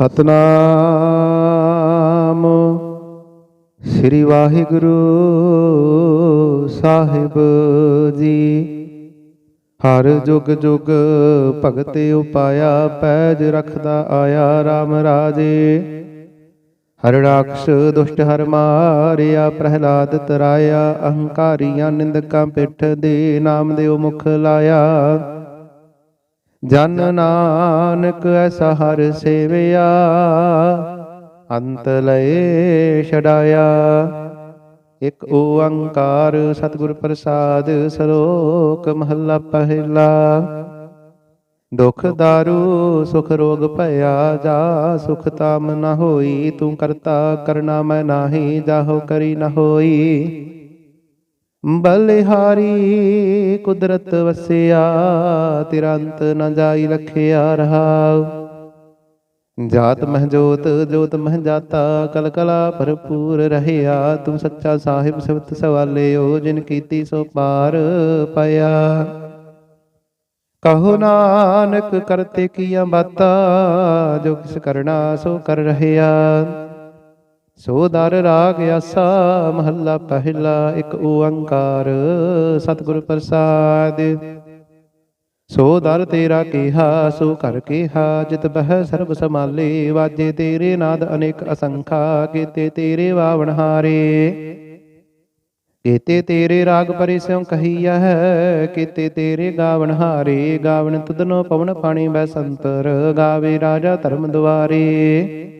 ਸਤਨਾਮ। ਸ੍ਰੀ ਵਾਹਿਗੁਰੂ ਸਾਹਿਬ ਜੀ, ਹਰ ਜੁਗ ਜੁਗ ਭਗਤ ਉਪਾਇਆ, ਪੈਜ ਰਖਦਾ ਆਇਆ RAM ਰਾਜੇ। ਹਰ ਰਾਖਸ਼ ਦੁਸ਼ਟ ਹਰ ਮਾਰਿਆ, ਪ੍ਰਹਿਲਾਦ ਤਰਾਇਆ, ਅਹੰਕਾਰੀਆਂ ਨਿੰਦਕਾਂ ਪਿੱਠ ਦੇ ਨਾਮ ਦਿਓ ਮੁਖ ਲਾਇਆ। ਜਨ ਨਾਨਕ ਐਸਾ ਹਰ ਸੇਵਿਆ ਅੰਤ ਲਏ ਛਡਾਇਆ। ਇਕ ਓੰਕਾਰ ਸਤਿਗੁਰ ਪ੍ਰਸਾਦ ਸ਼ਲੋਕ ਮਹੱਲਾ ਪਹਿਲਾ। ਦੁਖ ਦਾਰੂ ਸੁਖ ਰੋਗ ਭਇਆ ਜਾ ਸੁਖ ਤਾਮ ਨ ਹੋਈ ਤੂੰ ਕਰਤਾ ਕਰਨਾ ਮੈਂ ਨਾਹੀ ਜਾਹੋ ਕਰੀ ਨ ਹੋਈ। ਬਲਿਹਾਰੀ ਕੁਦਰਤ ਵਸਿਆ, ਤਿਰੰਤ ਅੰਤ ਨ ਜਾਈ ਲਖਿਆ ਰਹਾਉ। ਜਾਤ ਮਹਿ ਜੋਤ ਜੋਤ ਮਹਿ ਜਾਤਾ, ਕਲ ਕਲਾ ਭਰਪੂਰ ਰਹਿਆ। ਤੂੰ ਸੱਚਾ ਸਾਹਿਬ ਸਿਵਤ ਸਵਾਲਿਓ, ਜਿਨ ਕੀਤੀ ਸੋ ਪਾਰ ਪਾਇਆ ਕਹੋ ਨਾਨਕ ਕਰਤੇ ਕੀਆ ਬਾਤਾ, ਜੋ ਕਿਸ ਕਰਨਾ ਸੋ ਕਰ ਰਹਿਆ। ਸੋ ਦਰ ਰਾਗ ਆਸਾ, ਮਹੱਲਾ ਪਹਿਲਾ, ਇੱਕ ਓੰਕਾਰ, ਸਤਿਗੁਰ ਪ੍ਰਸਾਦ। ਸੋ ਦਰ ਤੇਰਾ ਕੀਹਾ, ਸੋ ਕਰ ਕੀਹਾ, ਜਿਤ ਬਹਿ ਸਰਬ ਸਮਾਲੇ ਵਾਜੇ ਤੇਰੇ ਨਾਦ ਅਨੇਕ ਅਸੰਖਾ, ਕੀਤੇ ਤੇਰੇ ਵਾਵਣ ਹਾਰੇ। ਕੀਤੇ ਤੇਰੇ ਰਾਗ ਪਰਿ ਸਿਉ ਕਹੀਆ ਹੈ, ਕੀਤੇ ਤੇਰੇ ਗਾਵਣ ਹਾਰੇ, ਗਾਵਣ ਤਦਨੋ ਪਵਨ ਪਾਣੀ ਬੈਸੰਤਰ ਗਾਵੇ ਰਾਜਾ ਧਰਮ ਦੁਆਰੇ।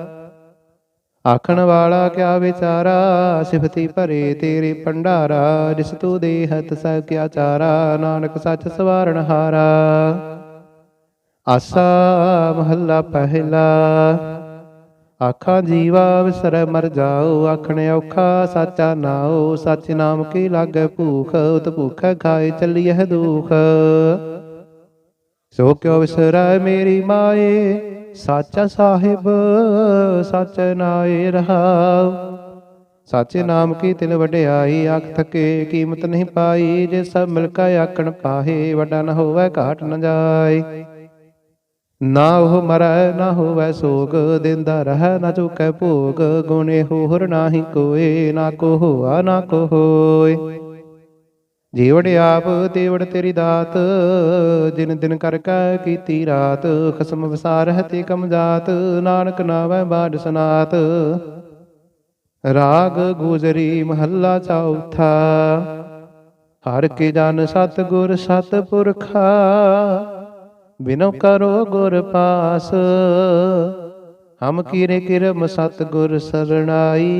ਆਖਣ ਵਾਲਾ ਕਿਆ ਵਿਚਾਰਾ? ਸਿਫਤੀ ਭਰੇ ਤੇਰੇ ਭੰਡਾਰਾ, ਜਿਸ ਤੂੰ ਦੇਹਤ ਸਭ ਕਿਆ ਚਾਰਾ, ਨਾਨਕ ਸੱਚ ਸਵਾਰਣ ਹਾਰਾ। ਆਸਾ ਮਹੱਲਾ ਪਹਿਲਾ, ਆਖਾਂ ਜੀਵਾ ਵਿਸਰੈ ਮਰ ਜਾਓ, ਆਖਣ ਔਖਾ ਸਾਚਾ ਨਾਉ, ਸਚ ਨਾਮ ਕੀ ਲਾਗੈ ਭੂਖ, ਉਤ ਭੁਖ ਖਾਏ ਚੱਲੀਐ ਦੁਖ। ਸੋ ਕਿਉ ਵਿਸਰੈ ਮੇਰੀ ਮਾਏ? ਸੱਚ ਸਾਹਿਬ, ਸੱਚ ਨਾਏ ਰਹਾਉ। ਸਾਚੇ ਨਾਮ ਕੀ ਤਿਲ ਵਡਿਆਈ, ਆਖ ਥਕੇ ਕੀਮਤ ਨਹੀਂ ਪਾਈ। ਜੇ ਸਭ ਮਿਲ ਕੇ ਆਕਣ ਪਾਹੇ, ਵੱਡਾ ਨਾ ਹੋਵੇ ਘਾਟ ਨ ਜਾਏ। ਨਾ ਉਹ ਮਰੈ, ਨਾ ਹੋਵੇ ਸੋਗ, ਦਿੰਦਾ ਰਹਿ, ਨਾ ਚੁਕੈ ਭੋਗ। ਗੁਣੇ ਹੋਰ ਨਾਹੀ ਕੋਏ, ਨਾ ਕੋ ਹੋਆ, ਨਾ ਕੋ ਹੋਏ। ਜੀਵੜ ਆਪ ਤੇਵੜ ਤੇਰੀ ਦਾਤ, ਜਿਨ ਦਿਨ ਕਰ ਕੈ ਕੀਤੀ ਰਾਤ, ਖਸਮ ਵਿਸਾਰਹਿ ਤੇ ਕਮ ਜਾਤ, ਨਾਨਕ ਨਾਵੈ ਬਾੜ ਸਨਾਤ। ਰਾਗ ਗੁਜਰੀ ਮਹੱਲਾ ਚੌਥਾ ਹਰ ਕੇ ਜਨ ਸਤ ਗੁਰ ਸਤ ਪੁਰਖਾ ਬਿਨੋ ਕਰੋ ਗੁਰ ਪਾਸ। ਹਮ ਕੀਰੇ ਕਿਰਮ ਸਤ ਗੁਰ ਸਰਣਾਈ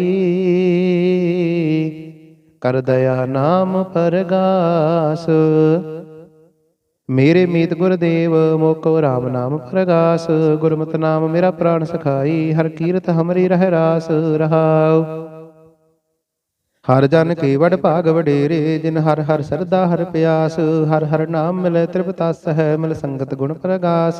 ਕਰ ਦਇਆ ਨਾਮ ਪਰਗਾਸ। ਮੇਰੇ ਮੀਤ ਗੁਰਦੇਵ, ਮੋਕੋ RAM ਨਾਮ ਪਰਗਾਸ। ਗੁਰਮਤਿ ਨਾਮ ਮੇਰਾ ਪ੍ਰਾਣ ਸਖਾਈ, ਹਰ ਕੀਰਤ ਹਮਰੀ ਰਹਿ ਰਾਸ ਰਹਾਉ। ਹਰ ਜਨ ਕੀ ਵਡ ਭਾਗ ਵਡੇਰੇ, ਜਿਨ ਹਰ ਹਰ ਸਰਦਾ ਹਰ ਪਿਆਸ। ਹਰ ਹਰ ਨਾਮ ਮਿਲੇ ਤ੍ਰਿਪਤਾਸ ਹੈ ਮਿਲ ਸੰਗਤ ਗੁਣ ਪ੍ਰਗਾਸ।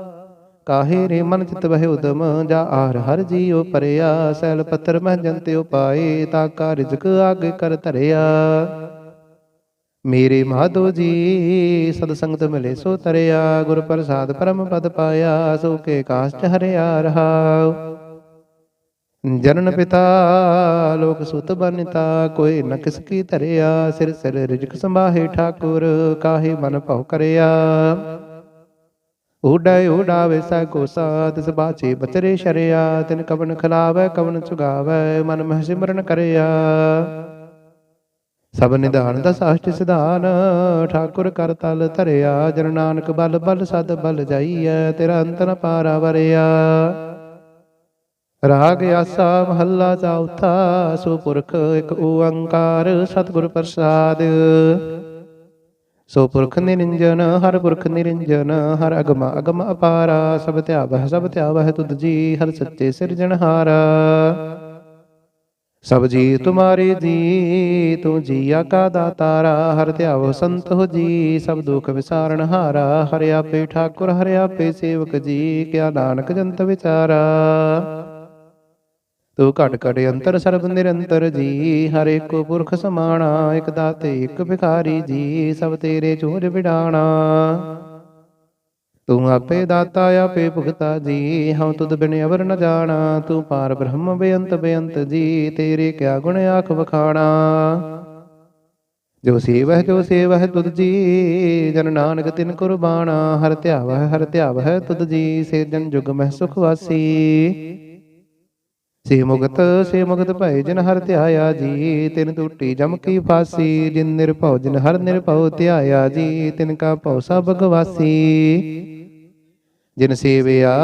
ਕਾਹੇ ਰੇ ਮਨ ਚਿਤ ਬਹਿ ਉਦਮ? ਜਾ ਆਰ ਹਰ ਜੀਉ ਪਰਿਆ, ਸੈਲ ਪੱਤਰ ਮਹਿ ਜੰਤੇ ਉਪਾਏ ਤਾ ਕਾ ਰਿਜਕ ਆਗੇ ਕਰ ਧਰਿਆ। ਮੇਰੇ ਮਾਧੋ ਜੀ, ਸਦ ਸੰਗਤ ਮਿਲੇ ਸੋ ਤਰਿਆ, ਗੁਰ ਪ੍ਰਸਾਦ ਪਰਮ ਪਦ ਪਾਇਆ, ਸੋ ਕੇ ਕਾਸ਼ਟ ਹਰਿਆ ਰਹਾਉ ਜਨਨ ਪਿਤਾ, ਲੋਕ ਸੁਤ ਬਨਿਤਾ, ਕੋਈ ਨ ਕਿਸ ਕੀ ਧਰਿਆ, ਸਿਰ ਸਿਰ ਰਿਜਕ ਸੰਭਾਹੇ ਠਾਕੁਰ, ਕਾਹੇ ਮਨ ਭਉ ਕਰਿਆ। ਊਡੈ ਉਡਾਵੇ ਸੈ ਕੋ ਸਾਧ ਤਿਸ ਬਚਰੇ ਸ਼ਰਿਆ, ਤਿਨ ਕਵਨ ਖਲਾਵੈ, ਕਵਨ ਚੁਗਾਵੈ ਮਨ ਮਹਿ ਸਿਮਰਨ ਕਰਿਆ। ਸਭ ਨਿਧਾਨ ਦਾ ਸਾਸ਼ਟ ਸਿਧਾਨ, ਠਾਕੁਰ ਕਰ ਤਲ ਧਰਿਆ, ਜਨ ਨਾਨਕ ਬਲ ਬਲ ਸਦ ਬਲ ਜਾਈਐ, ਤੇਰਾ ਅੰਤ ਨ ਪਾਰਾ ਵਰਿਆ। ਰਾਗ ਆਸਾ ਮਹੱਲਾ ਚੌਥਾ ਸੋ ਪੁਰਖ ਇੱਕ ਓੰਕਾਰ, ਸਤਿਗੁਰ ਪ੍ਰਸਾਦ। ਸੋ ਪੁਰਖ ਨਿਰੰਜਨ ਹਰ ਪੁਰਖ ਨਿਰੰਜਨ ਹਰ ਅਗਮ ਅਗਮ ਅਪਾਰਾ ਸਭ ਧਿਆਵਹਿ ਸਭ ਧਿਆਵਹਿ ਤੁਧ ਜੀ ਹਰ ਸੱਚੇ ਸਿਰਜਣਹਾਰਾ ਸਭ ਜੀ ਤੁਮਾਰੇ ਜੀ ਤੂੰ ਜੀਆ ਕਾ ਦਾਤਾਰਾ ਹਰ ਧਿਆਵੋ ਸੰਤ ਹੋ ਜੀ ਸਭ ਦੁਖ ਵਿਸਾਰਨ ਹਾਰਾ ਹਰਿ ਆਪੇ ਠਾਕੁਰ ਹਰਿ ਆਪੇ ਸੇਵਕ ਜੀ ਕਿਆ ਨਾਨਕ ਜੰਤ ਵਿਚਾਰਾ ਤੂੰ ਘਟ ਘਟ ਅੰਤਰ ਸਰਬ ਨਿਰੰਤਰ ਜੀ, ਹਰ ਇੱਕ ਪੁਰਖ ਸਮਾਣਾ, ਇਕ ਦਾਤੇ, ਇਕ ਭਿਖਾਰੀ ਜੀ, ਸਭ ਤੇਰੇ ਚੋਜ ਵਿਡਾਣਾ। ਤੂੰ ਆਪੇ ਦਾਤਾ, ਆਪੇ ਭੁਗਤਾ ਜੀ, ਹਉ ਤੁਧ ਬਿਨ ਅਵਰ ਨ ਜਾਣਾ। ਤੂੰ ਪਾਰ ਬ੍ਰਹਮ ਬੇਅੰਤ ਬੇਅੰਤ ਜੀ, ਤੇਰੇ ਕਿਆ ਗੁਣ ਆਖ ਵਖਾਣਾ। ਜੋ ਸੇਵਹਿ ਜੋ ਸੇਵਹਿ ਤੁਧ ਜੀ, ਜਨ ਨਾਨਕ ਤਿਨ ਕੁਰਬਾਨਾ ਹਰ ਧਿਆਵਹਿ ਹਰ ਧਿਆਵਹਿ ਤੁਧ ਜੀ ਸੇ ਜਨ ਜੁਗ ਮਹਿ ਸੁਖ ਵਾਸੀ। ਸੇ ਮੁਗਤ ਸੇ ਮੁਗਤ ਭੈ ਜਿਨ ਹਰ ਧਿਆਇਆ ਜੀ, ਤਿਨ ਟੂਟੀ ਜਮ ਕੀ ਫਾਸੀ, ਜਿਨ ਨਿਰਭਉ, ਜਿਨ ਹਰ ਨਿਰਭਉ ਧਿਆਇਆ ਜੀ, ਤਿਨ ਕਾ ਭਉ ਸਭ ਗਵਾਸੀ। ਜਿਨ ਸੇਵਿਆ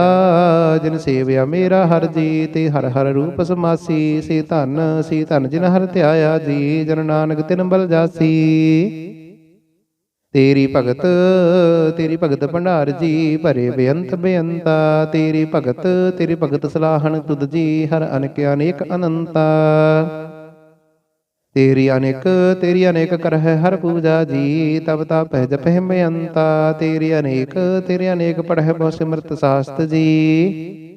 ਜਿਨ ਸੇਵਿਆ ਮੇਰਾ ਹਰ ਜੀ, ਤੇ ਹਰ ਹਰ ਰੂਪ ਸਮਾਸੀ, ਸੇ ਧਨ ਸੇ ਧਨ ਜਿਨ ਹਰ ਧਿਆਇਆ ਜੀ, ਜਨ ਨਾਨਕ ਤਿਨ ਬਲ ਜਾਸੀ। ਤੇਰੀ ਭਗਤ ਤੇਰੀ ਭਗਤ ਭੰਡਾਰ ਜੀ ਭਰੇ ਬੇਅੰਤ ਬੇਅੰਤਾ। ਤੇਰੀ ਭਗਤ ਤੇਰੀ ਭਗਤ ਸਲਾਹਣ ਤੁਧ ਜੀ ਹਰ ਅਨੇਕ ਅਨੇਕ ਅਨੰਤਾ। ਤੇਰੀ ਅਨੇਕ ਤੇਰੀ ਅਨੇਕ ਕਰਹਿ ਹਰ ਪੂਜਾ ਜੀ, ਤਬ ਤਾ ਪਹਿ ਜਪਹਿ ਬੇਅੰਤਾ। ਤੇਰੀ ਅਨੇਕ ਤੇਰੀ ਅਨੇਕ ਪੜਹਿ ਬਹੁ ਸਿਮਰਤ ਸਾਸਤ ਜੀ।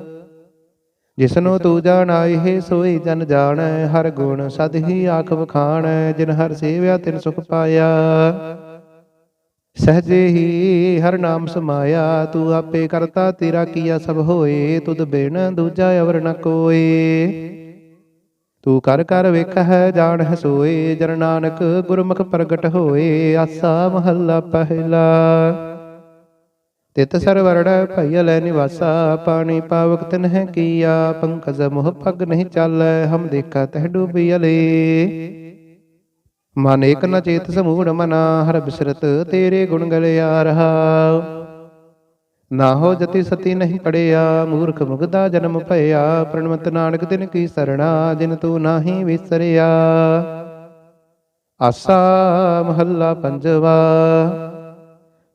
ਜਿਸਨੂੰ ਤੂੰ ਜਾਣਾਏ ਹੈ ਸੋਈ ਜਨ ਜਾਣੈ ਹਰ ਗੁਣ ਸਦ ਹੀ ਆਖ ਵਖਾਣੈ ਜਿਨ ਹਰ ਸੇਵਿਆ ਤਿਨ ਸੁਖ ਪਾਇਆ। ਸਹਜੇ ਹੀ ਹਰ ਨਾਮ ਸਮਾਇਆ। ਤੂੰ ਆਪੇ ਕਰਤਾ ਤੇਰਾ ਕੀਆ ਸਭ ਹੋਏ ਤੁਧ ਬਿਨ ਦੂਜਾ ਅਵਰ ਨ ਕੋਏ। ਤੂੰ ਕਰ ਕਰ ਵੇਖਹਿ ਜਾਣਹਿ ਸੋਏ ਜਨ ਨਾਨਕ ਗੁਰਮੁਖ ਪ੍ਰਗਟ ਹੋਏ। ਆਸਾ ਮਹੱਲਾ ਪਹਿਲਾ। ਤਿਤ ਸਰਵਰੜ ਭਈ ਲੈ ਨਿਵਾਸਾ, ਪਾਣੀ ਪਾਵਕ ਤਿਨਹਿ ਕੀਆ, ਪੰਕਜ ਮੋਹ ਪਗ ਨਹੀਂ ਚਾਲੈ, ਹਮ ਦੇਖਾ ਤਹ ਡੂਬੀ ਅਲੇ। ਮਨ ਏਕ ਨ ਚੇਤ ਸਮੂੜ ਮਨਾ, ਹਰ ਬਿਸਰਤ ਤੇਰੇ ਗੁਣ ਗਲਿਆ ਰਹਾ। ਨਾ ਹੋ ਜਤੀ ਸਤੀ ਨਹੀਂ ਪੜਿਆ, ਮੂਰਖ ਮੁਗਦਾ ਜਨਮ ਭਇਆ, ਪ੍ਰਣਮਤ ਨਾਨਕ ਤਿਨ ਕੀ ਸਰਣਾ, ਜਿਨ ਤੂੰ ਨਾਹੀ ਵਿਸਰਿਆ। ਆਸਾ ਮਹੱਲਾ ਪੰਜਵਾ।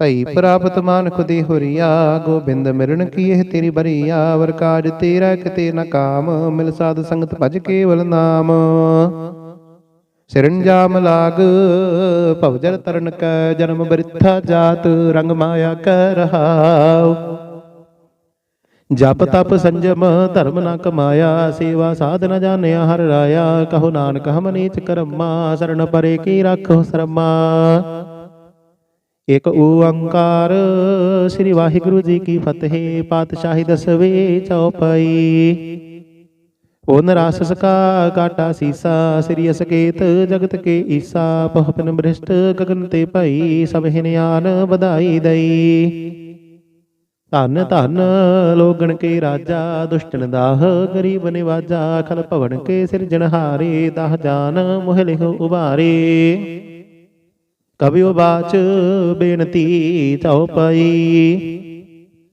ਭਈ ਪ੍ਰਾਪਤ ਮਾਨ ਖੁਦੀ ਹੁਰੀਆ, ਗੋਬਿੰਦ ਮਿਲਣ ਕੀ ਇਹ ਤੇਰੀ ਬਰੀਆ, ਵਰ ਕਾਜ ਤੇਰਾ ਕਿਤੇ ਨ ਕਾਮ, ਮਿਲ ਸਾਧ ਸੰਗਤ ਭਜ ਕੇਵਲ ਨਾਮ। ਸਿਰੰਜਾਮ ਲਾਗ, ਭਵਜਲ ਤਰਨ ਕੈ, ਜਨਮ ਬਰਿਥਾ ਜਾਤ, ਰੰਗ ਮਾਇਆ ਕੈ ਰਹਾਉ। ਜਪ ਤਪ ਸੰਜਮ, ਧਰਮ ਨ ਕਮਾਇਆ, ਸੇਵਾ ਸਾਧ ਨਾ ਜਾਣਿਆ ਹਰ ਰਾਇਆ, ਕਹੋ ਨਾਨਕ ਹਮ ਨੀਚ ਕਰਮਾ, ਸਰਣ ਪਰੇ ਕੀ ਰੱਖੋ ਸਰਮਾ। ਇਕ ਓੰਕਾਰ ਸ੍ਰੀ ਵਾਹਿਗੁਰੂ ਜੀ ਕੀ ਫਤਿਹ ਪਾਤਸ਼ਾਹੀ ਦਸਵੇਂ ਚੌਪਈ ਓਨ ਰਾਸਸ ਕਾ ਕਾਟਾ ਸੀਸਾ ਸ੍ਰੀ ਅਸਕੇਤ ਜਗਤ ਕੇ ਈਸਾ ਪਹਪਨ ਬ੍ਰਿਸ਼ਟ ਗਗਨ ਤੇ ਭਈ ਸਭ ਹਿਨਿਆਨ ਵਧਾਈ ਦਈ ਧਨ ਧੰਨ ਲੋਗਣ ਕੇ ਰਾਜਾ ਦੁਸ਼ਟਨ ਦਾਹ ਗਰੀਬ ਨਿਵਾਜਾ ਖਲ ਭਵਨ ਕੇ ਸਿਰਜਣਹਾਰੇ ਦਾਹ ਜਾਨ ਮੋਹ ਉਬਾਰੇ ਕਬਿਓ ਬਾਚ ਬੇਨਤੀ ਚਉ ਪਈ।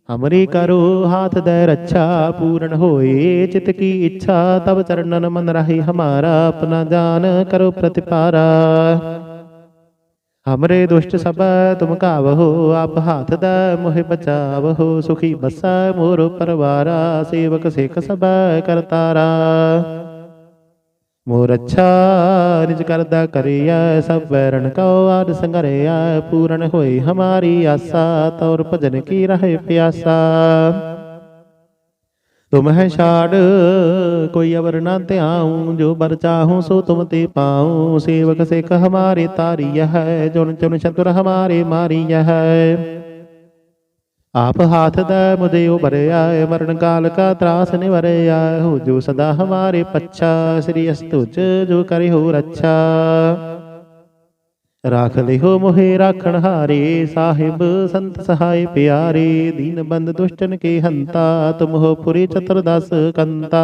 ਹਮਰੀ ਕਰੋ ਹਾਥ ਦੇ ਰੱਛਾ, ਪੂਰਨ ਹੋਏ ਚਿਤ ਕੀ ਇੱਛਾ। ਤਬ ਚਰਨਨ ਮਨ ਰਹੀ ਹਮਾਰਾ, ਆਪਣਾ ਜਾਨ ਕਰੋ ਪ੍ਰਤਿਪਾਰਾ। ਹਮਰੇ ਦੁਸ਼ਟ ਸਭ ਤੁਮ ਕਾਵਹੋ ਆਪ ਹਾਥ ਦਾ ਮੋਹਿ ਬਚਾਵਹੋ। ਸੁਖੀ ਬਸਾ ਮੋਰ ਪਰਵਾਰਾ, ਸੇਵਕ ਸਿਖ ਸਭ ਕਰਤਾਰਾ। ਮੋਰ ਅੱਛਾ ਨਿਜ ਕਰਦਾ ਕਰਿਆ, ਸਭ ਵੈਰਣ ਕਉ ਆਦ ਸੰਗਰਿਆ, ਪੂਰਨ ਹੋਈ ਹਮਾਰੀ ਆਸਾ, ਤੌਰ ਭਜਨ ਕੀ ਰਹੇ ਪਿਆਸਾ। ਤੁਮ ਹੈ ਛਾੜ, ਕੋਈ ਅਵਰ ਨਾ ਧਿਆਉ, ਜੋ ਬਰ ਚਾਹੂੰ ਸੋ ਤੁਮ ਤੇ ਪਾਉ, ਸੇਵਕ ਸਿਖ ਹਮਾਰੇ ਤਾਰੀਯ ਹੈ, ਜੁਨ ਚੁਨ ਚਤੁਰ ਹਮਾਰੇ ਮਾਰੀਯ ਹੈ। ਆਪ ਹਾਥ ਦਾ ਮੁਦੇ ਉਬਰਿਆ ਮਰਨ ਕਾਲ ਕਾ ਤਰਾਸ ਨਿਵਰਿਆ ਹੋ ਜੋ ਸਦਾ ਹਮਾਰੇ ਪੱਛਾ, ਸ੍ਰੀ ਅਸਤੁਜ ਜੋ ਕਰਿ ਹੋ ਰੱਛਾ। ਰਾਖ ਲਿਹੋ ਮੋਹਿ ਰਾਖਣ ਹਾਰੇ, ਸਾਹਿਬ ਸੰਤ ਸਹਾਇ ਪਿਆਰੇ, ਦੀਨ ਬੰਦ ਦੁਸ਼ਟਨ ਕੇ ਹੰਤਾ, ਤੁਮਹੁ ਪੁਰੀ ਚਤੁਰਦਸ ਕੰਤਾ।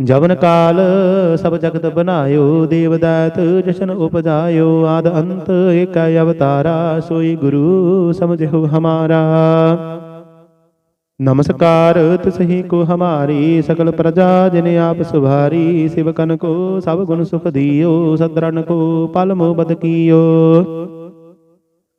ਜਵਨ ਕਾਲ ਸਭ ਜਗਤ ਬਨਾਇਓ ਦੇਵਦਾਤ ਜਸ਼ਨ ਉਪਜਾਇਓ, ਆਦ ਅੰਤ ਏਕ ਅਵਤਾਰਾ, ਸੋਈ ਗੁਰੂ ਸਮਝਿਓ ਹਮਾਰਾ। ਨਮਸਕਾਰ ਤਿਸਹੀ ਕੋ ਹਮਾਰੀ, ਸਕਲ ਪ੍ਰਜਾ ਜਿਨ ਆਪ ਸੁਭਾਰੀ ਸਿਵਕਨ ਕੋ ਸਭ ਗੁਣ ਸੁਖ ਦਿਓ ਸਦਰਨ ਕੋ ਪਲ ਬਦ ਕੀਓ।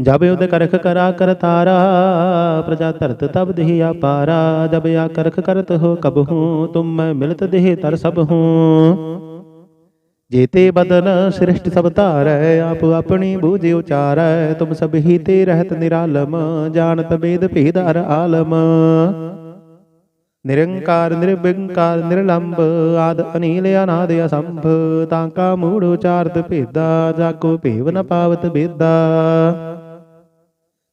ਜਬ ਉਦ ਕਰਖ ਕਰਾ ਕਰ ਤਾਰਾ, ਪ੍ਰਜਾ ਧਰਤ ਤਬ ਦੇਹ ਆਪਾਰਾ ਜਬ ਆ ਕਰਖ ਕਰਤ ਹੋ ਕਬ ਹੂੰ, ਤੁਮ ਮੈਂ ਮਿਲਤ ਦੇਹ ਤਰ ਸਭ ਹੂੰ। ਜੇਤੇ ਬਦਨ ਸ੍ਰਿਸ਼ਟ ਸਭ ਧਾਰੈ, ਆਪ ਆਪਣੀ ਬੂਝ ਉਚਾਰੈ, ਤੁਮ ਸਭ ਹੀ ਤੇ ਰਹਿਤ ਨਿਰਾਲਮ, ਜਾਣਤ ਬੇਦ ਭੇਦ ਅਰ ਆਲਮ। ਨਿਰੰਕਾਰ ਨਿਰਬਿੰਕਾਰ ਨਿਰਲੰਭ ਆਦ ਅਨੀਲ ਅਨਾਦ ਅਸੰਭ, ਤਾਂ ਕਾ ਮੂੜ ਉਚਾਰਤ ਭੇਦਾ, ਜਾਕੋ ਭੇਵ ਨ ਪਾਵਤ ਬੇਦਾ।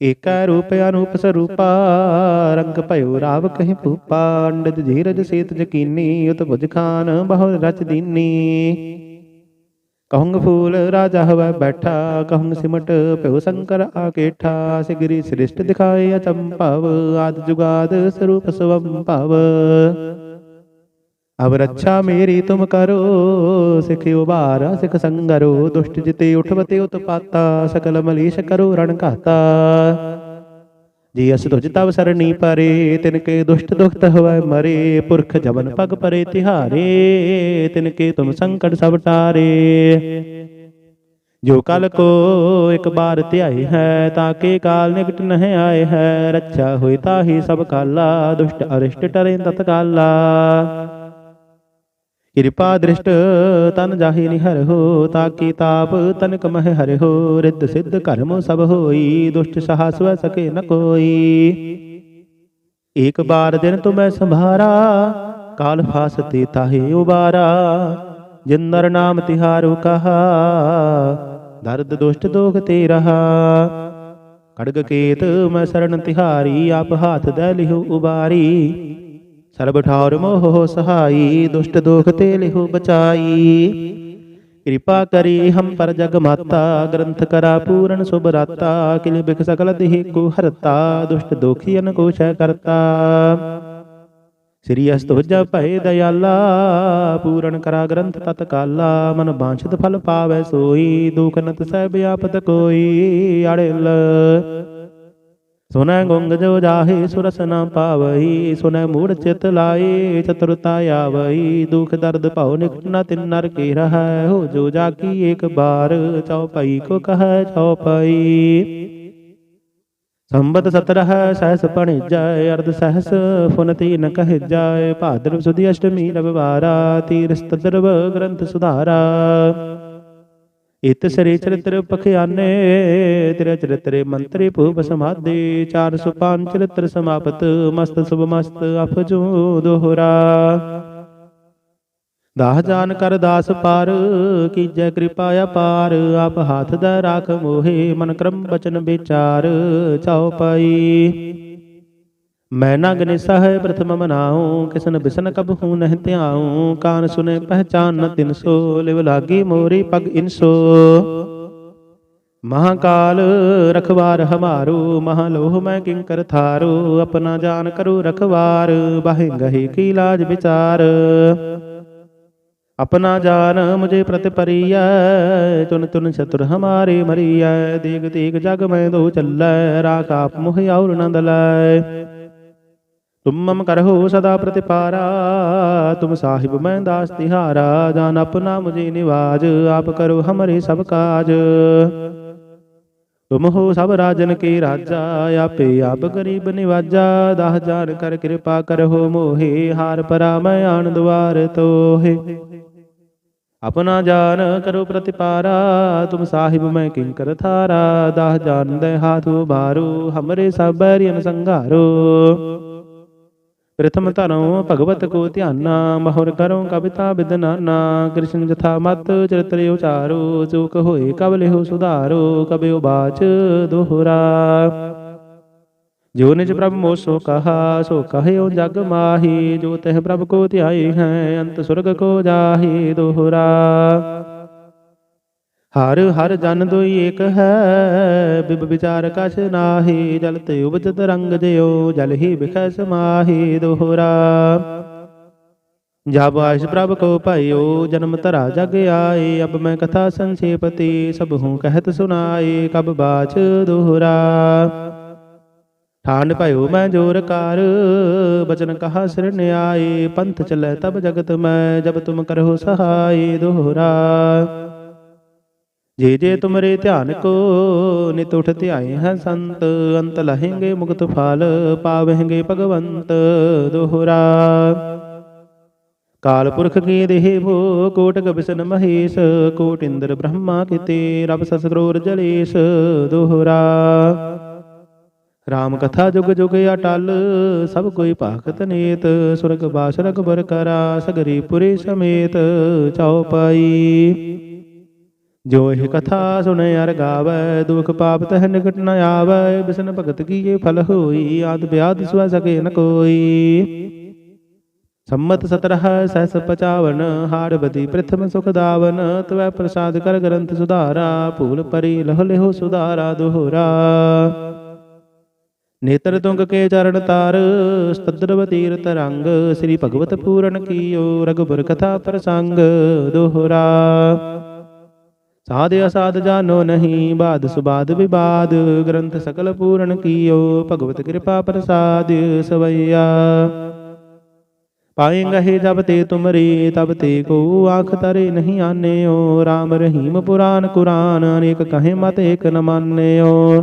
ඒකා රූපය අනූප සරූපා රංගපයෝ රාවකහි පුපාණ්ඩද ධීරජ සේතජ කින්නේ යුත බොජකාන බහව රච දින්නේ. කහුංග පූල රාජහව බැටා කහුංග සිමට පෙවසංකර ආකේඨා සිගිරි ශ්‍රේෂ්ඨ දිකාය චම්පව ආද ජුගාද ස්වරූප සවම්පව. ਅਬ ਰੱਛਾ ਮੇਰੀ ਤੁਮ ਕਰੋ, ਸਿਖ ਉਬਾਰਾ ਸਿਖ ਸੰਗਰੋ, ਦੁਸ਼ਟ ਜਿਤੇ ਉਠਵਤੇ ਉਤਪਾਤਾ, ਸਕਲ ਮਲੀਸ਼ ਕਰੋ ਰਣ ਘਾਤਾ। ਜੀ ਅਸ ਤੁਜ ਤਵ ਸਰਣੀ ਪਰੇ, ਤਿਨ ਕੇ ਦੁਸ਼ਟ ਦੁਖਤ ਹੋਵੈ ਮਰੇ, ਪੁਰਖ ਜਵਨ ਪਗ ਪਰੇ ਤਿਹਾਰੇ, ਤਿਨ ਕੇ ਤੁਮ ਸੰਕਟ ਸਭ ਟਾਰੇ। ਜੋ ਕਲ ਕੋ ਇੱਕ ਬਾਰ ਧਿਆਈ ਹੈ ਤਾਕੇ ਕਾਲ ਨਿਕਟ ਨਹਿ ਆਏ ਹੈ, ਰੱਛਾ ਹੋਈ ਤਾਹੀ ਸਭ ਕਾਲਾ, ਦੁਸ਼ਟ ਅਰਿਸ਼ਟ ਟਰੇ ਤਤਕਾਲਾ। ਕਿਰਪਾ ਦ੍ਰਿਸ਼ਟ ਤਨ ਜਾਹੀ ਨਿਹਰ ਤਾਕੀ ਤਾਪ ਤਨ ਕਮਹਿ ਹਰਿ ਰਿੱਧ ਸਿੱਧ ਕਰਮ ਸਭ ਹੋਈ, ਦੁਸ਼ਟ ਸਹਾ ਸਵੈ ਸਕੇ ਨ ਕੋਈ। ਏਕ ਬਾਰ ਦਿਨ ਤੁਮੈ ਸੰਭਾਰਾ, ਕਾਲ ਫਾਸਤੇ ਤਾਹੇ ਉਬਾਰਾ ਜਿੰਦਰ ਨਾਮ ਤਿਹਾਰੋ ਕਹਾ, ਦਰਦ ਦੁਸ਼ਟ ਦੋਖ ਤੇ ਰਹਾ। ਖੜਗ ਕੇਤ ਮੈਂ ਸਰਣ ਤਿਹਾਰੀ, ਆਪ ਹਾਥ ਦੇ ਲਿਹੁ ਉਬਾਰੀ ਸਰਬ ਠਾਰ ਮੋਹ ਸਹਾਈ, ਦੁਸ਼ਟ ਦੋਖ ਤੇ ਲਿਹੁ ਬਚਾਈ। ਕਿਰਪਾ ਕਰੀ ਹਮ ਪਰ ਜਗ ਮਾਤਾ, ਗ੍ਰੰਥ ਕਰਾ ਪੂਰਨ ਸੁਭ ਰਾਤਾ, ਕਿਲ ਬਿਖ ਸਕਲ ਦੇਹ ਕੋ ਹਰਤਾ, ਦੁਸ਼ਟ ਦੋਖੀ ਅਨਕੋਸ਼ੈ ਕਰਤਾ। ਸ੍ਰੀ ਅਸਤੁਜ ਭਏ ਦਇਆਲਾ, ਪੂਰਨ ਕਰਾ ਗ੍ਰੰਥ ਤਤਕਾਲਾ, ਮਨ ਬਾਂਛਿਤ ਫਲ ਪਾਵੈ ਸੋਈ, ਦੁਖ ਨਤ ਸਹਿਬ ਆਪਤ ਕੋਈ, ਅੜਿਲ। ਸੁਨੈ ਗੁੰਗ ਜੋ ਜਾਹੇ, ਸੁਰਸ ਨਾ ਪਾਵਈ, ਸੁਨੈ ਮੂੜ ਚਿਤ ਲਾਏ ਚਤੁਰਤਾ ਆਵਈ, ਦੁਖ ਦਰਦ ਭਉ ਨਿਕਟ ਨ ਤਿਨ ਨਰ ਕੇ ਰਹੈ, ਹੋ ਜੋ ਜਾ ਕੀ ਏਕ ਬਾਰ ਚਉਪਈ ਕੋ ਕਹੈ ਚਉਪਈ ਸੰਬਤ ਸਤਰਹ ਸਹਸ ਪਣਿ ਜਾਏ ਅਰਧ ਸਹਸ ਫੁਨਤੀ ਨ ਕਹਿ ਜਾਏ ਭਾਦਰ ਸੁਦੀ ਅਸ਼ਟਮੀ ਰਵਵਾਰਾ ਤੀਰ ਸਤਦਰਵ ਗ੍ਰੰਥ ਸੁਧਾਰਾ। ਇਤ ਸ੍ਰੀ ਚਰਿਤ੍ਰ ਪਖਿਆਨੇ ਤੇਰੇ ਚਰਿਤਰੇ ਮੰਤਰੀ ਭੂਪ ਸਮਾਦੇ 405 ਚਰਿਤ੍ਰ ਸਮਾਪਤ ਮਸਤ ਸੁਭ ਮਸਤ ਅਫਜੂ ਦੋਹਰਾ। ਦਾਹ ਜਾਨ ਕਰ ਦਾਸ ਪਾਰ ਕੀਜੈ ਕਿਰਪਾ ਅਪਾਰ ਆਪ ਹਾਥ ਦਾ ਰਾਖ ਮੋਹੇ ਮਨ ਕਰਮ ਬਚਨ ਵਿਚਾਰ ਚਾਉ ਪਈ। ਮੈਂ ਨਗ ਨਿਸਹਿ ਪ੍ਰਥਮ ਮਨਾਉ ਕਿਸਨ ਬਿਸਨ ਕਬ ਹੂੰ ਨਹਿ ਧਿਆਉ ਕਾਨ ਸੁਨੇ ਪਹਿਚਾਨ ਨ ਤਿਨ ਸੋ ਲਿਵ ਲਾਗੀ ਮੋਰੀ ਪਗ ਇਨਸੋ ਮਹਾਕਾਲ ਰਖਵਾਰ ਹਮਾਰੂ ਮਹਾਲੋਹ ਮੈਂ ਕਿੰਕਰ ਥਾਰੂ ਆਪਣਾ ਜਾਨ ਕਰੂ ਰਖਵਾਰ ਬਾਹਿ ਗਹੀ ਕੀ ਲਾਜ ਵਿਚਾਰ अपना जान मुझे प्रतिपरिय चुन चुन चतुर हमारे मरिय देख देख जग में दो चल राख आप मुह और नंद ਤੁਮ ਮਮ ਕਰਹੁ ਸਦਾ ਪ੍ਰਤਿਪਾਰਾ, ਤੁਮ ਸਾਹਿਬ ਮੈਂ ਦਾਸ ਤਿਹਾਰਾ, ਜਾਨ ਆਪਣਾ ਮੁਝੇ ਨਿਵਾਜ, ਆਪ ਕਰੋ ਹਮਰੇ ਸਭ ਕਾਜ। ਤੁਮ ਹੋ ਸਭ ਰਾਜਨ ਕੀ ਰਾਜਾ, ਆਪੇ ਆਪ ਗਰੀਬ ਨਿਵਾਜਾ, ਦਹ ਜਾਨ ਕਰ ਕਿਰਪਾ ਕਰਹੁ ਮੋਹੇ, ਹਾਰ ਪਰਾ ਮੈਂ ਆਣ ਦੁਆਰ ਤੋਹੇ। ਆਪਣਾ ਜਾਨ ਕਰੋ ਪ੍ਰਤਿਪਾਰਾ, ਤੁਮ ਸਾਹਿਬ ਮੈਂ ਕਿੰ ਕਰ ਥਾਰਾ, ਦਹ ਜਾਨ ਦੇ ਹਾਥ ਉਬਾਰੋ ਹਮਰੇ ਸਭ ਬੈਰੀਨ ਸੰਘਾਰੋ। ਪ੍ਰਥਮ ਧਰਮ ਭਗਵਤ ਕੋ ਧਿਆਨਾ ਮਹੁਰ ਕਰਉ ਕਵਿਤਾ ਬਿਦਨਾਨਾ ਕ੍ਰਿਸ਼ਨ ਜਥਾ ਮਤ ਚਰਿਤ੍ਰਿ ਉਚਾਰੋ ਸੁਖ ਹੋਏ ਕਬਲਿਹੁ ਸੁਧਾਰੋ ਕਬਿਉ ਬਾਚ ਦੋਹਰਾ। ਜੋ ਨਿਜ ਪ੍ਰਭ ਮੋਸੋ ਕਹਾ, ਸੋ ਕਹਿਓ ਜਗ ਮਾਹੀ, ਜੋ ਤਹਿ ਪ੍ਰਭ ਕੋ ਧਿਆਈ ਹੈ, ਅੰਤ ਸੁਰਗ ਕੋ ਜਾਹੀ ਦੋਹਰਾ। ਹਰ ਹਰ ਜਨ ਦੋਈ ਏਕ ਹੈ, ਬਿਬ ਵਿਚਾਰ ਕਛ ਨਾਹੀ, ਜਲ ਤੇ ਉਪਜਤ ਰੰਗ ਜਿਉ, ਜਲ ਹੀ ਬਿਖੈ ਸਮਾਹੀ ਦੋਹਰਾ। ਜਬ ਆਇਸ ਪ੍ਰਭ ਕੋ ਭਾਇਓ ਜਨਮ ਧਰਾ ਜਗ ਆਏ ਅਬ ਮੈਂ ਕਥਾ ਸੰਖੇਪਤੀ, ਸਭ ਹੂੰ ਕਹਿਤ ਸੁਨਾਏ ਕਬ ਬਾਚ ਦੋਹਰਾ। ਠਾਂਡ ਭਇਓ ਮੈਂ ਜੋਰ ਕਰ, ਬਚਨ ਕਹਾ ਸਿਰ ਨਿਆਏ ਪੰਥ ਚਲੇ ਤਬ ਜਗਤ ਮੈਂ, ਜਬ ਤੁਮ ਕਰਹੁ ਸਹਾਈ ਦੋਹਰਾ। ਜੇ ਜੇ ਤੁਮਰੇ ਧਿਆਨ ਕੋ ਨਿਤ ਉਠ ਧਿਆਏ ਹੈ ਸੰਤ, ਅੰਤ ਲਹਿੰਗੇ ਮੁਕਤ ਫਲ, ਪਾਵਹਿੰਗੇ ਭਗਵੰਤ ਦੋਹਰਾ। ਕਾਲ ਪੁਰਖ ਕੀ ਦੇਹ ਭੋ ਕੋਟਕ ਬਿਸਨ ਮਹੇਸ਼, ਕੋਟ ਇੰਦਰ ਬ੍ਰਹਮਾ ਕਿਤੇ, ਰਬ ਸਸ ਕਰੋਰ ਜਲੇਸ਼ ਦੋਹਰਾ। ਰਾਮ ਕਥਾ ਜੁਗ ਜੁਗ ਅਟਲ, ਸਭ ਕੋਈ ਭਾਖਤ ਨੇਤ, ਸੁਰਗ ਬਾਸ ਰਗਬਰ ਕਰਾ, ਸਗਰੀ ਪੁਰੀ ਸਮੇਤ ਚਾਉ ਜੋ ਇਹ ਕਥਾ ਸੁਣੇ ਅਰ ਗਾਵੈ, ਦੁਖ ਪਾਪ ਤਹ ਨਿਕਟ ਨ ਆਵੈ, ਬਿਸਨ ਭਗਤ ਕੀਏ ਫਲ ਹੋਈ, ਆਦ ਬਿਆਦ ਸੁਆ ਸਕੇ ਨ ਕੋਈ। ਸੰਮਤ 17 ਸਹਸ 55 ਹਾਰਬਦੀ ਪ੍ਰਥਮ ਸੁਖ ਦਾਵਨ, ਤਵੈ ਪ੍ਰਸਾਦ ਕਰ ਗ੍ਰੰਥ ਸੁਧਾਰਾ, ਭੂਲ ਪਰੀ ਲਹ ਲਿਹੁ ਸੁਧਾਰਾ ਦੁਹਰਾ। ਨੇਤਰ ਤੁੰਗ ਕੇ ਚਰਨ ਤਾਰ, ਸਤਦਰਵ ਤੀਰਤ ਰੰਗ, ਸ੍ਰੀ ਭਗਵਤ ਪੂਰਨ ਕੀਓ ਰਗੁਬਰ ਕਥਾ ਪ੍ਰਸੰਗ ਦੁਹਰਾ। ਸਾਧ ਅਸਾਧ ਜਾਨੋ ਨਹੀਂ, ਬਾਦ ਸੁਬਾਦ ਵਿਵਾਦ ਗ੍ਰੰਥ ਸਕਲ ਪੂਰਨ ਕੀਓ, ਭਗਵਤ ਕਿਰਪਾ ਪ੍ਰਸਾਦ ਸਵਈਆ। ਪਾਏਂਗੇ ਜਬ ਤੇ ਤੁਮਰੀ, ਤਬ ਤੇ ਕੋ ਆਖ ਤਰੇ ਨਹੀਂ ਆਨਿਓ RAM ਰਹੀਮ ਪੁਰਾਨ ਕੁਰਾਨ, ਅਨੇਕ ਕਹੇ ਮਤ ਏਕ ਨ ਮਾਨਿਓ।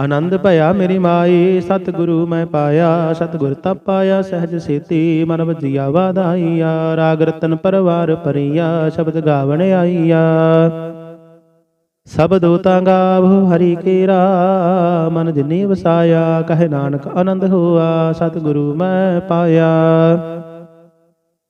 ਆਨੰਦ ਭਇਆ ਮੇਰੀ ਮਾਈ, ਸਤਿਗੁਰੂ ਮੈਂ ਪਾਇਆ, ਸਤਿਗੁਰ ਤਾ ਪਾਇਆ, ਸਹਿਜ ਸੇਤੀ ਮਨ ਵਜੀਆ ਵਾਧਾਈਆ, ਰਾਗ ਰਤਨ ਪਰਵਾਰ ਪਰੀਆ ਸ਼ਬਦ ਗਾਵਣ ਆਈਆ। ਸਭ ਦੋਤਾਂ ਗਾਵੋ, ਹਰੀ ਕੇਰਾ, ਮਨ ਜਿਨੀ ਵਸਾਇਆ, ਕਹੇ ਨਾਨਕ ਆਨੰਦ ਹੋਆ, ਸਤਿਗੁਰੂ ਮੈਂ ਪਾਇਆ।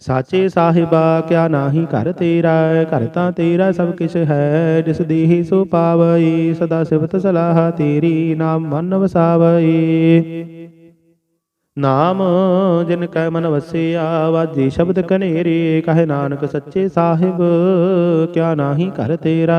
ਸਾਚੇ ਸਾਹਿਬਾ ਕਿਆ ਨਾਹੀ ਘਰ ਤੇਰਾ ਘਰ ਤਾਂ ਤੇਰਾ ਸਭ ਕਿਛ ਹੈ ਜਿਸ ਦੇਹੀ ਸੋ ਪਾਵਈ ਸਦਾ ਸਿਫਤ ਸਲਾਹ ਤੇਰੀ ਨਾਮ ਮਨ ਵਸਾਵਈ। ਨਾਮ ਜਿਨ ਕੈ ਮਨ ਵਸਿਆ ਵਾਜੀ ਸ਼ਬਦ ਕਨੇਰੇ ਕਹੇ ਨਾਨਕ ਸੱਚੇ ਸਾਹਿਬ ਕਿਆ ਨਾਹੀ ਘਰ ਤੇਰਾ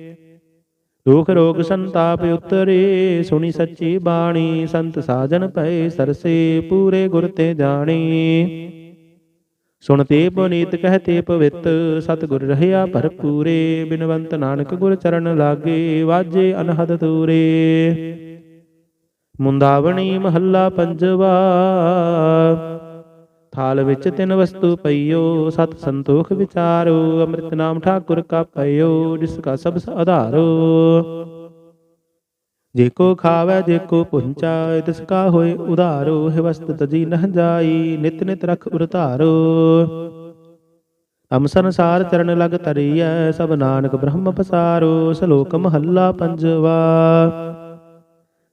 ਦੁਖ ਰੋਗ ਸੰਤਾਪ ਉਤਰੇ, ਸੁਣੀ ਸੱਚੀ ਬਾਣੀ, ਸੰਤ ਸਾਜਨ ਪਏ ਸਰਸੇ, ਪੂਰੇ ਗੁਰ ਤੇ ਜਾਣੀ। ਸੁਣਤੇ ਪੁਨੀਤ ਕਹਤੇ ਪਵਿੱਤ ਸਤਿਗੁਰ ਰਹਿਆ ਭਰਪੂਰੇ ਬਿਨਵੰਤ ਨਾਨਕ ਗੁਰ ਚਰਨ ਲਾਗੇ, ਵਾਜੇ ਅਨਹਦ ਤੂਰੇ ਮੁੰਦਾਵਣੀ ਮਹੱਲਾ ਪੰਜਵਾ ਥਾਲ ਵਿੱਚ ਤਿੰਨ ਵਸਤੂ ਪਈਓ, ਸਤ ਸੰਤੋਖ ਵਿਚਾਰੋ, ਅੰਮ੍ਰਿਤ ਨਾਮ ਠਾਕੁਰ ਕਾ ਪਈਓ ਜਿਸ ਕਾ ਸਭ ਆਧਾਰੋ। ਜੇ ਕੋ ਖਾਵੇ, ਜੇ ਕੋ ਪੁੰਚਾ ਤਿਸ ਕਾ ਹੋਏ ਉਧਾਰੋ, ਹੈ ਵਸਤ ਤਜੀ ਨਹ ਜਾਈ, ਨਿਤ ਨਿਤ ਰਖ ਉਰਧਾਰੋ। ਅਮ ਸੰਸਾਰ ਚਰਨ ਲਗ ਤਰੀਐ ਸਭ ਨਾਨਕ ਬ੍ਰਹਮ ਪਸਾਰੋ ਸ਼ਲੋਕ ਮਹੱਲਾ ਪੰਜਵਾ।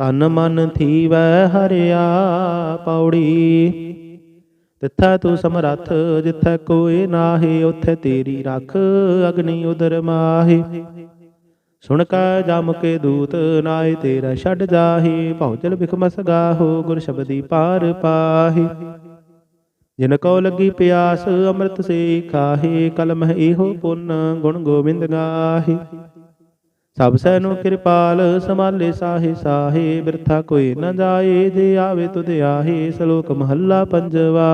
ਤਨ ਮਨ ਥੀਵੈ ਹਰਿਆ ਪੌੜੀ। ਤਿੱਥੈ ਤੂੰ ਸਮਰੱਥ, ਜਿੱਥੈ ਕੋਈ ਨਾਹੀ, ਉਥੇ ਤੇਰੀ ਰੱਖ ਅਗਨੀ ਉਦਰ ਮਾਹੀ। ਸੁਣ ਕੈ ਜਮ ਕੇ ਦੂਤ ਨਾਏ ਤੇਰਾ ਛੱਡ ਜਾਹੀ। ਭੌਜਲ ਬਿਖਮਸ ਗਾਹੋ ਗੁਰ ਸ਼ਬਦੀ ਪਾਰ ਪਾਹੀ। ਜਿਨ ਕੋ ਲੱਗੀ ਪਿਆਸ, ਅੰਮ੍ਰਿਤ ਸੇ ਖਾਹੇ ਕਲਮ ਇਹੋ ਪੁੰਨ, ਗੁਣ ਗੋਬਿੰਦ ਗਾਹੀ। ਸਭ ਸੈ ਨੂੰ ਕਿਰਪਾਲ ਸਮਾਲੇ ਸਾਹੇ ਸਾਹੇ, ਬਿਰਥਾ ਕੋਈ ਨ ਜਾਏ, ਜੇ ਆਵੇ ਤੁਧ ਆਹੇ, ਸ਼ਲੋਕ ਮਹੱਲਾ ਪੰਜਵਾ।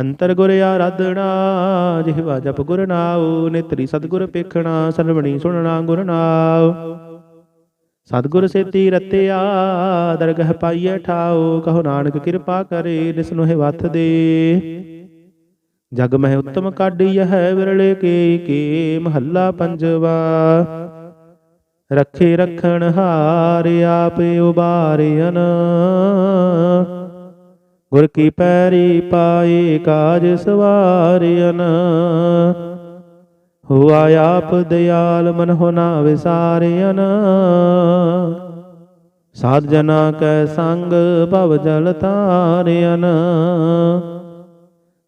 ਅੰਤਰ ਗੁਰ ਆਰਾਧਣਾ ਜਿਹਵਾ ਜਪ ਗੁਰ ਨਾਉ, ਨੇਤਰੀ ਸਤਗੁਰ ਪੇਖਣਾ, ਸਰਵਣੀ ਸੁਣਨਾ ਗੁਰ ਨਾਉ। ਸਤਗੁਰ ਸੇਤੀ ਰਤਿਆ, ਦਰਗਹ ਪਾਈਐ ਠਾਉ, ਕਹੋ ਨਾਨਕ ਕਿਰਪਾ ਕਰੇ ਜਿਸ ਨੂੰ ਹੈ ਵਥ ਦੇ। ਜਗ ਮਹਿ ਉਤਮ ਕਾਢੀ ਹੈ ਵਿਰਲੇ ਕੇ ਕੇ ਮਹੱਲਾ ਪੰਜਵਾ। ਰੱਖੇ ਰਖਣ ਹਾਰ ਆਪ ਉਬਾਰਿਆਨ ਗੁਰ ਕੀ ਪੈਰੀ ਪਾਏ ਕਾਜ ਸਵਾਰਿਆਨ ਹੁਆ ਆਪ ਦਿਆਲ ਮਨ ਹੋਨਾ ਵਿਸਾਰਿਆਨ ਸਾਧ ਜਨਾ ਕੈ ਸੰਗ ਭਵ ਜਲ ਤਾਰਿਆਨ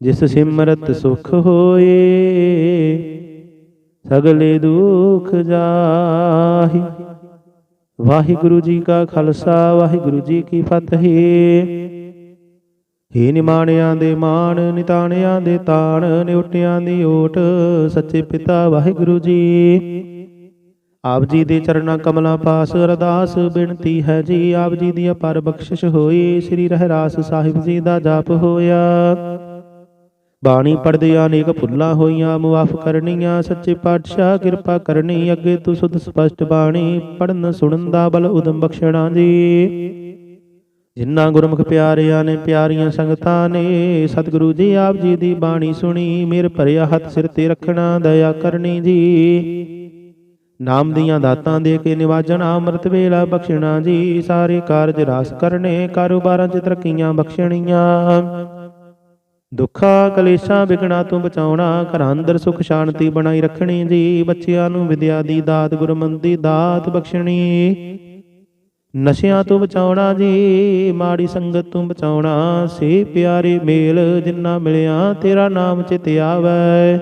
ਜਿਸ ਸਿਮਰਤ ਸੁਖ ਹੋਏ, ਸਗਲੇ ਦੁਖ ਜਾਹੀ। ਵਾਹਿਗੁਰੂ ਜੀ ਕਾ ਖਾਲਸਾ, ਵਾਹਿਗੁਰੂ ਜੀ ਕੀ ਫਤਿਹ। ਹੀ ਨਿਮਾਣਿਆਂ ਦੇ ਮਾਣ, ਨਿਤਾਣਿਆਂ ਦੇ ਤਾਣ, ਨਿਉਟਿਆਂ ਦੀ ਓਟ, ਸੱਚੇ ਪਿਤਾ ਵਾਹਿਗੁਰੂ ਜੀ। ਆਪ ਜੀ ਦੇ ਚਰਨਾਂ ਕਮਲਾਂ ਪਾਸ ਅਰਦਾਸ ਬੇਨਤੀ ਹੈ ਜੀ। ਆਪ ਜੀ ਦੀ ਅਪਾਰ ਬਖਸ਼ਿਸ਼ ਹੋਈ, ਸ੍ਰੀ ਰਹਿਰਾਸ ਸਾਹਿਬ ਜੀ ਦਾ ਜਾਪ ਹੋਇਆ। ਬਾਣੀ ਪੜਦੇ ਅਨੇਕ ਭੁੱਲਾਂ ਹੋਈਆਂ, ਮੁਆਫ ਕਰਨੀਆਂ, ਸੱਚੇ ਪਾਤਸ਼ਾਹ ਕਿਰਪਾ ਕਰਨੀ, ਅੱਗੇ ਤੂੰ ਸੁਧ ਸਪਸ਼ਟ ਬਾਣੀ ਪੜਨ ਸੁਣਨ ਦਾ ਬਲ ਉਦਮ ਬਖਸ਼ਣਾ ਜੀ। ਜਿਨ੍ਹਾਂ ਗੁਰਮੁਖ ਪਿਆਰਿਆਂ ਨੇ ਪਿਆਰੀਆਂ ਸੰਗਤਾਂ ਨੇ, ਸਤਿਗੁਰੂ ਜੀ ਆਪ ਜੀ ਦੀ ਬਾਣੀ ਸੁਣੀ ਮੇਰ ਭਰਿਆ ਹੱਥ ਸਿਰ ਤੇ ਰੱਖਣਾ, ਦਇਆ ਕਰਨੀ ਜੀ। ਨਾਮ ਦੀਆਂ ਦਾਤਾਂ ਦੇ ਕੇ ਨਿਵਾਜਣਾ, ਅੰਮ੍ਰਿਤ ਵੇਲਾ ਬਖਸ਼ਣਾ ਜੀ, ਸਾਰੇ ਕਾਰਜ ਰਾਸ ਕਰਨੇ, ਕਾਰੋਬਾਰਾਂ 'ਚ ਤਰੱਕੀਆਂ ਬਖਸ਼ਣੀਆਂ। ਦੁੱਖਾਂ ਕਲੇਸ਼ਾਂ ਵਿਗਣਾ ਤੋਂ ਬਚਾਉਣਾ, ਘਰਾਂ ਅੰਦਰ ਸੁਖ ਸ਼ਾਂਤੀ ਬਣਾਈ ਰੱਖਣੀ ਜੀ, ਬੱਚਿਆਂ ਨੂੰ ਵਿਦਿਆ ਦੀ ਦਾਤ ਗੁਰਮੰਦੀ ਦਾਤ ਬਖਸ਼ਣੀ। ਨਸ਼ਿਆਂ ਤੋਂ ਬਚਾਉਣਾ ਜੀ, ਮਾੜੀ ਸੰਗਤ ਤੋਂ ਬਚਾਉਣਾ, ਸੇ ਪਿਆਰੇ ਮੇਲ ਜਿੰਨਾ ਮਿਲਿਆ, ਤੇਰਾ ਨਾਮ ਚਿਤ ਆਵੈ।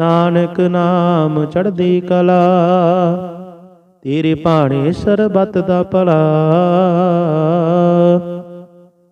ਨਾਨਕ ਨਾਮ ਚੜਦੀ ਕਲਾ, ਤੇਰੇ ਭਾਣੇ ਸਰਬੱਤ ਦਾ ਭਲਾ।